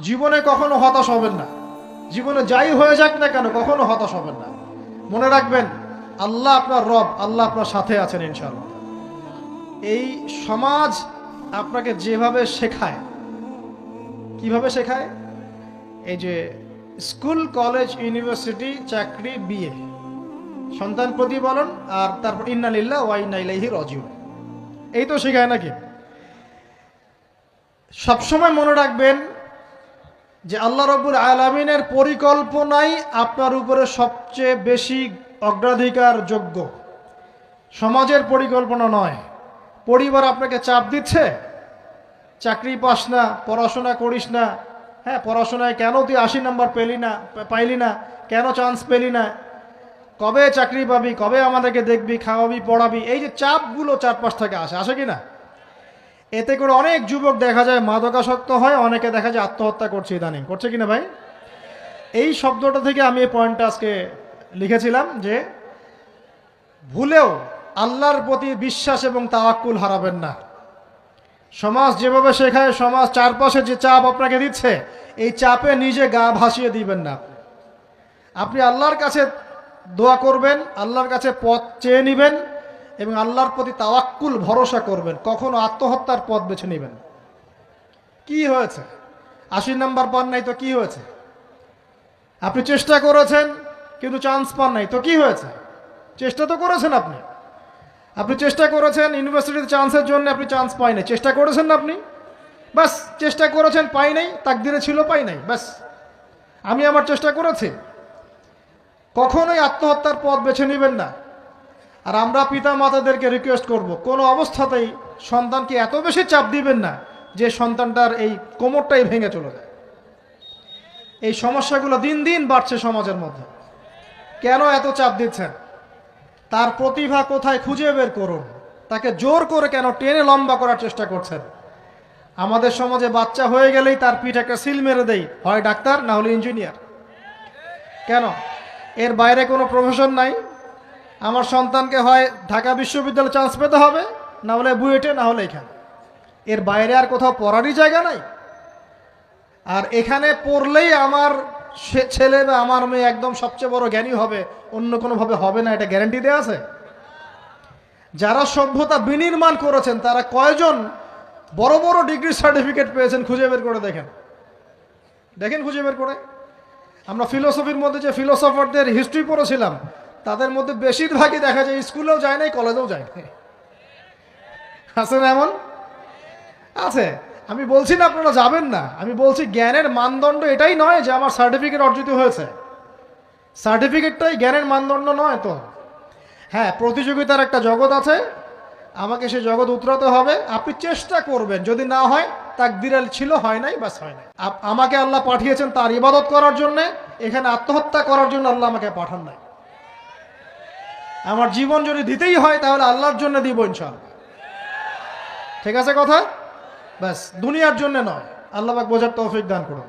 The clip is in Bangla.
জীবনে কখনো হতাশ হবেন না। জীবনে যাই হয়ে যাক না কেন, কখনো হতাশ হবেন না। মনে রাখবেন, আল্লাহ আপনার রব, আল্লাহ আপনার সাথে আছেন ইনশাআল্লাহ। এই সমাজ আপনাকে যেভাবে শেখায়, কীভাবে শেখায়? এই যে স্কুল, কলেজ, ইউনিভার্সিটি, চাকরি, বিয়ে। সন্তান প্রতিপালন আর তারপর ইন্নালিল্লাহ ওয়াইনাইলাইহি রজিউ এই তো শেখায় নাকি? সবসময় মনে রাখবেন যে আল্লাহ রব্বুল আলমিনের পরিকল্পনাই আপনার উপরে সবচেয়ে বেশি অগ্রাধিকার যোগ্য। সমাজের পরিকল্পনা নয়। পরিবার আপনাকে চাপ দিচ্ছে, চাকরি পাস না, পড়াশোনা করিস না হ্যাঁ পড়াশোনায় কেন তুই আশি নাম্বার পেলি না, পাইলি না, কেন চান্স পেলি না? কবে চাকরি পাবি, কবে আমাদেরকে দেখবি, খাওয়াবি, পড়াবি, এই যে চাপগুলো চারপাশ থেকে আসে আসে কি না? এতে করে অনেক যুবক দেখা যায় মাদকাসক্ত হয়, অনেকে দেখা যায় আত্মহত্যা করছে ইদানিং। করছে কিনা ভাই? এই শব্দটা থেকে আমি এই পয়েন্টটা আজকে লিখেছিলাম যে, ভুলেও আল্লাহর প্রতি বিশ্বাস এবং তাওয়াক্কুল হারাবেন না। সমাজ যেভাবে শেখায়, সমাজ চারপাশে যে চাপ আপনাকে দিচ্ছে, এই চাপে নিজে গা ভাসিয়ে দিবেন না। আপনি। আল্লাহর কাছে দোয়া করবেন, আল্লাহর কাছে পথ চেয়ে নেবেন এবং আল্লাহর প্রতি তাওয়াক্কুল, ভরসা করবেন। কখনো আত্মহত্যার পথ বেছে নেবেন কি হয়েছে? আশি নাম্বার পান নাই তো কি হয়েছে? আপনি চেষ্টা করেছেন, কিন্তু চান্স পান নাই তো কি হয়েছে? চেষ্টা তো করেছেন আপনি। আপনি চেষ্টা করেছেন ইউনিভার্সিটিতে চান্সের জন্য আপনি চান্স পাই নাই। চেষ্টা করেছেন না আপনি? বাস চেষ্টা করেছেন, পাই নাই, তাকদিরে ছিল, পাই নাই, ব্যাস। আমি আমার চেষ্টা করেছি। কখনোই আত্মহত্যার পথ বেছে নেবেন না। আর আমরা পিতা মাতাদেরকে রিকোয়েস্ট করব, কোনো অবস্থাতেই সন্তানকে এত বেশি চাপ দিবেন না যে সন্তানটার এই কোমরটাই ভেঙে চলে যায়। এই সমস্যাগুলো দিন দিন বাড়ছে সমাজের মধ্যে। কেন এত চাপ দিচ্ছেন? তার প্রতিভা কোথায় খুঁজে বের করুন। তাকে জোর করে কেন টেনে লম্বা করার চেষ্টা করছেন? আমাদের সমাজে বাচ্চা হয়ে গেলেই তার পিঠ একটা সিল মেরে দেই। হয় ডাক্তার না হলে ইঞ্জিনিয়ার। কেন? এর বাইরে কোনো প্রফেশন নাই। আমার সন্তানকে হয় ঢাকা বিশ্ববিদ্যালয়ে চান্স পেতে হবে, না হলে বুয়েটে, না হলে এখানে। এর বাইরে আর কোথাও পড়ারই জায়গা নাই। আর এখানে পড়লেই আমার ছেলে বা আমার মেয়ে একদম সবচেয়ে বড় জ্ঞানী হবে, অন্য কোনোভাবে হবে না, এটা গ্যারান্টি দেওয়া আছে? যারা সভ্যতা বিনির্মাণ করেছেন, তারা কয়জন বড় বড় ডিগ্রি সার্টিফিকেট পেয়েছেন খুঁজে বের করে দেখেন? দেখেন খুঁজে বের করে? আমরা ফিলোসফির মধ্যে যে ফিলোসফারদের হিস্ট্রি পড়েছিলাম তাদের মধ্যে বেশিরভাগই দেখা যায় স্কুলেও যায় নাই, কলেজেও যায় নাই। আছে না এমন? আছে। আমি বলছি না আপনারা যাবেন না। আমি বলছি জ্ঞানের মানদণ্ড এটাই নয় যে আমার সার্টিফিকেট অর্জিত হয়েছে। সার্টিফিকেটটাই জ্ঞানের মানদণ্ড নয় তো। হ্যাঁ প্রতিযোগিতার একটা জগৎ আছে। আমাকে সে জগৎ উতরাতে হবে। আপনি চেষ্টা করবেন। যদি না হয় তাকদিরাল ছিল, হয় নাই বাস হয় নাই। আমাকে আল্লাহ পাঠিয়েছেন তার ইবাদত করার জন্য। এখানে আত্মহত্যা করার জন্য আল্লাহ আমাকে পাঠান নাই। আমার জীবন যদি দিতেই হয়, তাহলে আল্লাহর জন্য দিব ইনশাল ঠিক আছে কথা? ব্যাস, দুনিয়ার জন্য নয়। আল্লাহ বোঝার তৌফিক দান করুন।